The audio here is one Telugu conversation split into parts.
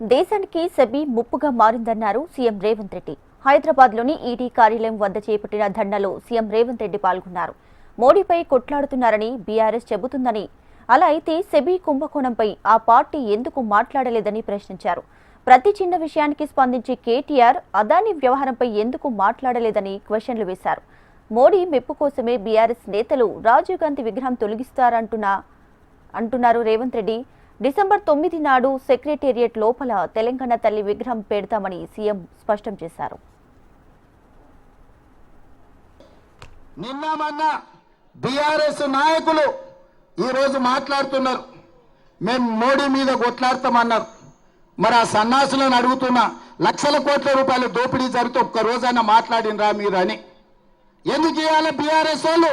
దేశానికి సెబీ ముప్పుగా మారిందన్నారు సీఎం రేవంత్ రెడ్డి. హైదరాబాద్లోని ఈడీ కార్యాలయం వద్ద చేపట్టిన ధర్నాలో సీఎం రేవంత్ రెడ్డి పాల్గొన్నారు. మోడీపై కొట్లాడుతున్నారని బీఆర్ఎస్ చెబుతుందని. అలా అయితే సెబీ కుంభకోణంపై ఆ పార్టీ ఎందుకు మాట్లాడలేదని ప్రశ్నించారు. ప్రతి చిన్న విషయానికి స్పందించే కేటీఆర్ అదాని వ్యవహారంపై ఎందుకు మాట్లాడలేదని క్వశ్చన్లు వేశారు. మోడీ మెప్పు కోసమే బీఆర్ఎస్ నేతలు రాజీవ్ గాంధీ విగ్రహం తొలగిస్తారంటున్నా అంటున్నారు రేవంత్ రెడ్డి. డిసెంబర్ తొమ్మిది నాడు సెక్రటేరియట్ లోపల తెలంగాణ తల్లి విగ్రహం పెడతామని సీఎం స్పష్టం చేశారు. నిన్న మొన్న బీఆర్ఎస్ నాయకులు ఈరోజు మాట్లాడుతున్నారు. మేము మోడీ మీద కొట్లాడతామన్నారు. మరి ఆ సన్నాసులను అడుగుతున్న లక్షల కోట్ల రూపాయలు దోపిడీ జరిగితే ఒక్క రోజైనా మాట్లాడినరా మీరు అని. ఎందుకు చేయాలి బీఆర్ఎస్ వాళ్ళు?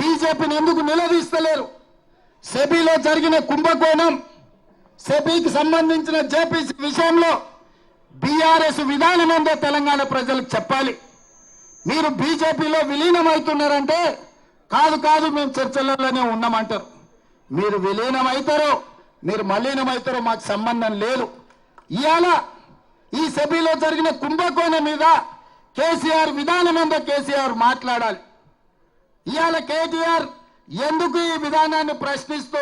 బీజేపీని ఎందుకు నిలదీస్తలేరు? సెబీలో జరిగిన కుంభకోణం సెబీకి సంబంధించిన జేపీసీ విషయంలో బీఆర్ఎస్ విధానం ఏందో తెలంగాణ ప్రజలకు చెప్పాలి. మీరు బీజేపీలో విలీనమవుతున్నారంటే కాదు కాదు మేము చర్చలలోనే ఉన్నామంటారు. మీరు విలీనమవుతారో మీరు మలీనమవుతారో మాకు సంబంధం లేదు. ఇవాళ ఈ సభలో జరిగిన కుంభకోణం మీద కేసీఆర్ విధానం ఏందో కేసీఆర్ మాట్లాడాలి. ఇవాళ కేటీఆర్ ఎందుకు ఈ విధానాన్ని ప్రశ్నిస్తూ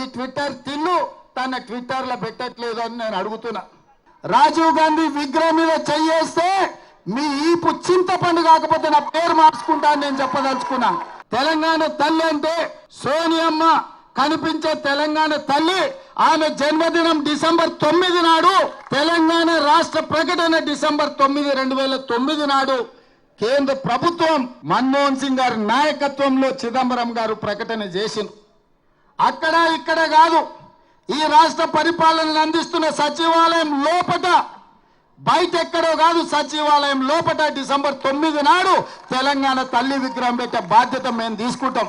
ఈ ట్విట్టర్ తిన్ను? తన ట్విట్టర్లో పెట్టట్లేదు అని నేను అడుగుతున్నా. రాజీవ్ గాంధీ విగ్రహం మీద చెయ్యేస్తే మీ ఈపు చింతపండు కాకపోతే నా పేరు మార్చుకుంటా నేను చెప్పదలుచుకున్నా. తెలంగాణ తల్లి అంటే సోనియమ్మ. కనిపించే తెలంగాణ తల్లి ఆమె జన్మదినం డిసెంబర్ తొమ్మిది నాడు తెలంగాణ రాష్ట్ర ప్రకటన డిసెంబర్ తొమ్మిది రెండు వేల తొమ్మిది నాడు. కేంద్ర ప్రభుత్వం మన్మోహన్ సింగ్ గారి నాయకత్వంలో చిదంబరం గారు ప్రకటన చేసింది అక్కడ ఇక్కడ కాదు ఈ రాష్ట్ర పరిపాలనను అందిస్తున్న సచివాలయం లోపట బయట ఎక్కడో కాదు సచివాలయం లోపట డిసెంబర్ తొమ్మిది నాడు తెలంగాణ తల్లి విగ్రహం పెట్టే బాధ్యత మేము తీసుకుంటాం.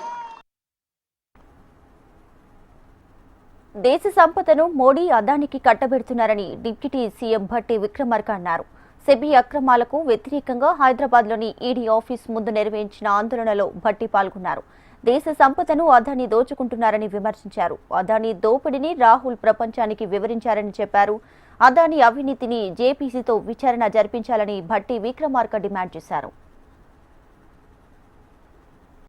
దేశ సంపదను మోడీ అదానికి కట్టబెడుతున్నారని డిప్యూటీ సీఎం భట్టి విక్రమార్క అన్నారు. సెబీ అక్రమాలకు వ్యతిరేకంగా హైదరాబాద్లోని ఈడీ ఆఫీస్ ముందు నిర్వహించిన ఆందోళనలో భట్టి పాల్గొన్నారు. దేశ సంపదను అదాని దోచుకుంటున్నారని విమర్శించారు. అదాని దోపిడీని రాహుల్ ప్రపంచానికి వివరించారని చెప్పారు. అదాని అవినీతిని జేపీసీతో విచారణ జరిపించాలని భట్టి విక్రమార్క డిమాండ్ చేశారు.